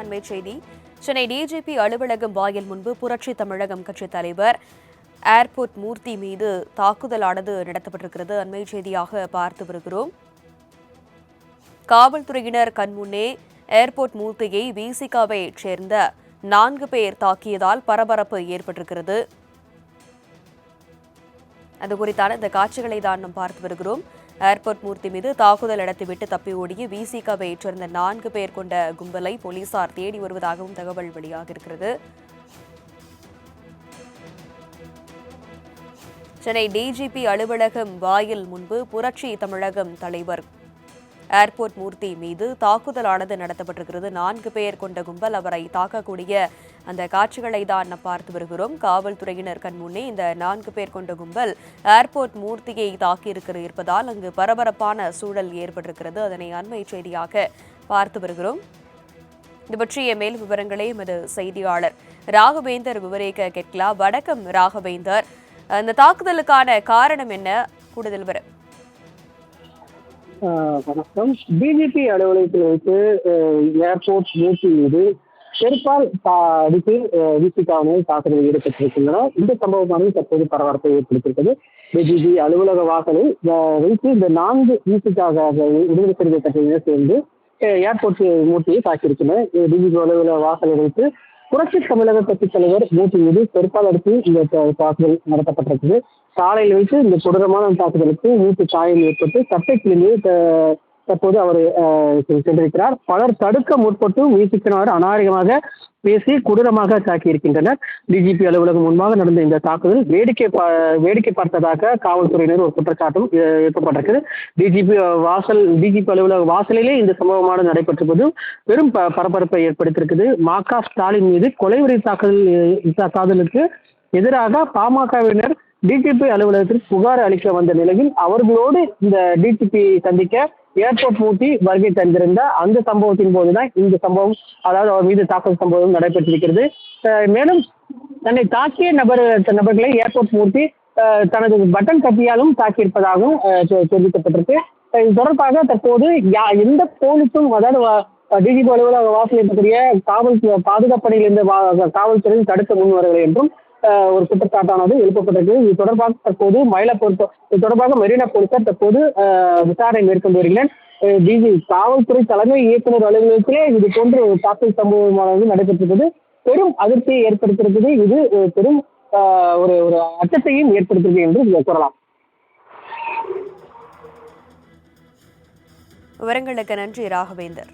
அண்மை செய்தி. சென்னை டிஜிபி அலுவலகம் வாயில் முன்பு புரட்சி தமிழகம் கட்சித் தலைவர் ஏர்போர்ட் மூர்த்தி மீது தாக்குதலானது நடத்தப்பட்டிருக்கிறது. அண்மை செய்தியாக பார்த்து வருகிறோம். காவல்துறையினர் கண்முன்னே ஏர்போர்ட் மூர்த்தியை விசிகாவை சேர்ந்த நான்கு பேர் தாக்கியதால் பரபரப்பு ஏற்பட்டிருக்கிறது. அது குறித்தான இந்த காட்சிகளை தான் நாம் பார்த்து வருகிறோம். ஏர்போர்ட் மூர்த்தி மீது தாக்குதல் நடத்திவிட்டு தப்பி ஓடிய விசிகாவை சேர்ந்த நான்கு பேர் கொண்ட கும்பலை போலீசார் தேடி வருவதாகவும் தகவல் வெளியாகியிருக்கிறது. சென்னை டிஜிபி அலுவலகம் வாயில் முன்பு புரட்சி தமிழகம் தலைவர் ஏர்போர்ட் மூர்த்தி மீது தாக்குதலானது நடத்தப்பட்டிருக்கிறது. நான்கு பேர் கொண்ட கும்பல் அவரை தாக்கக்கூடிய அந்த காட்சிகளை தான் நாம் பார்த்து வருகிறோம். காவல்துறையினர் கண் முன்னே இந்த நான்கு பேர் கொண்ட கும்பல் ஏர்போர்ட் மூர்த்தியை தாக்கியிருக்கிற இருப்பதால் அங்கு பரபரப்பான சூழல் ஏற்பட்டிருக்கிறது. அதனை அண்மை செய்தியாக பார்த்து வருகிறோம். இது பற்றிய மேல் விவரங்களை எமது செய்தியாளர் ராகவேந்தர் விவரிக்க கேட்கலாம். வடக்கம் ராகவேந்தர். இந்த தாக்குதலுக்கான காரணம் என்ன? கூடுதல் விவரம். வணக்கம். பிஜேபி அலுவலகத்தில் வைத்து ஏர்போர்ட் மூர்த்தி மீது செருப்பால் அடித்து விசிகாவினை தாக்குதல் ஈடுபட்டிருக்கின்றனர் இந்த சம்பவமானது தற்போது பரபரப்பை ஏற்படுத்தியிருக்கிறது. பிஜேபி அலுவலக வாசலில் வைத்து இந்த நான்கு விசிகாக விடுதலை சிறுத்தை கட்சியினர் சேர்ந்து ஏர்போர்ட் மூர்த்தியை தாக்கியிருக்கின்றனர். பிஜேபி அலுவலக வாசலை வைத்து புரட்சி தமிழக கட்சி தலைவர் மூர்த்தி மீது செருப்பால் அடுத்து இந்த தாக்குதல் நடத்தப்பட்டிருக்குது. சாலையில் வைத்து இந்த கொடூரமான தாக்குதலுக்கு மூட்டு காயம் ஏற்பட்டு சட்டை கிழிந்து த- தற்போது அவர் சென்றிருக்கிறார். பலர் தடுக்க முற்பட்டு மீசிக்கினார் அநாகரிகமாக பேசி கொடூரமாக தாக்கியிருக்கின்றனர். டிஜிபி அலுவலகம் முன்பாக நடந்த இந்த தாக்குதல் வேடிக்கை வேடிக்கை பார்த்ததாக காவல்துறையினர் ஒரு குற்றச்சாட்டும் அஹ், டிஜிபி வாசல் டிஜிபி அலுவலக வாசலிலே இந்த சம்பவமானது நடைபெற்றிருப்பது பெரும் ப- பரபரப்பை ஏற்படுத்தியிருக்குது மாகா ஸ்டாலின் மீது கொலைவெறி தாக்குதல் தாக்குதலுக்கு எதிராக பாமகவினர் டிஜிபி அலுவலகத்திற்கு புகார் அளிக்க வந்த நிலையில் அவர்களோடு இந்த டிஜிபி சந்திக்க ஏர்போர்ட் மூட்டி வருகை தந்திருந்த அந்த சம்பவத்தின் போதுதான் இந்த சம்பவம் அதாவது அவர் மீது தாக்குதல் சம்பவம் நடைபெற்றிருக்கிறது. மேலும் தன்னை தாக்கிய நபர் நபர்களை ஏர்போர்ட் மூர்த்தி தனது பட்டன் கத்தியாலும் தாக்கியிருப்பதாகவும் தெரிவிக்கப்பட்டிருக்கு. இது தொடர்பாக தற்போது யா எந்த போலீஸும் அதாவது டிஜிபி அலுவலக வாசல் இருக்கக்கூடிய காவல் பாதுகாப்பு பணியில் இருந்து காவல்துறையில் தடுக்க முன் வரவில்லை என்றும் ஒரு குற்றச்சாட்டானது எழுப்பப்பட்டிருக்கு. இது தொடர்பாக தற்போது மயிலாப்பூர் இது தொடர்பாக மெரினா போலீசார் தற்போது விசாரணை மேற்கொண்டு வருகிறேன் டிஜி காவல்துறை தலைமை இயக்குநர் அலுவலகத்திலே இது போன்ற ஒரு தாக்கல் சம்பவமானது நடைபெற்றிருக்கிறது. பெரும் அதிர்ச்சியை ஏற்படுத்தியிருக்குது இது பெரும் ஒரு ஒரு அச்சத்தையும் ஏற்படுத்தியிருக்கு என்று கூறலாம். விவரங்களுக்கு நன்றி ராகவேந்தர்.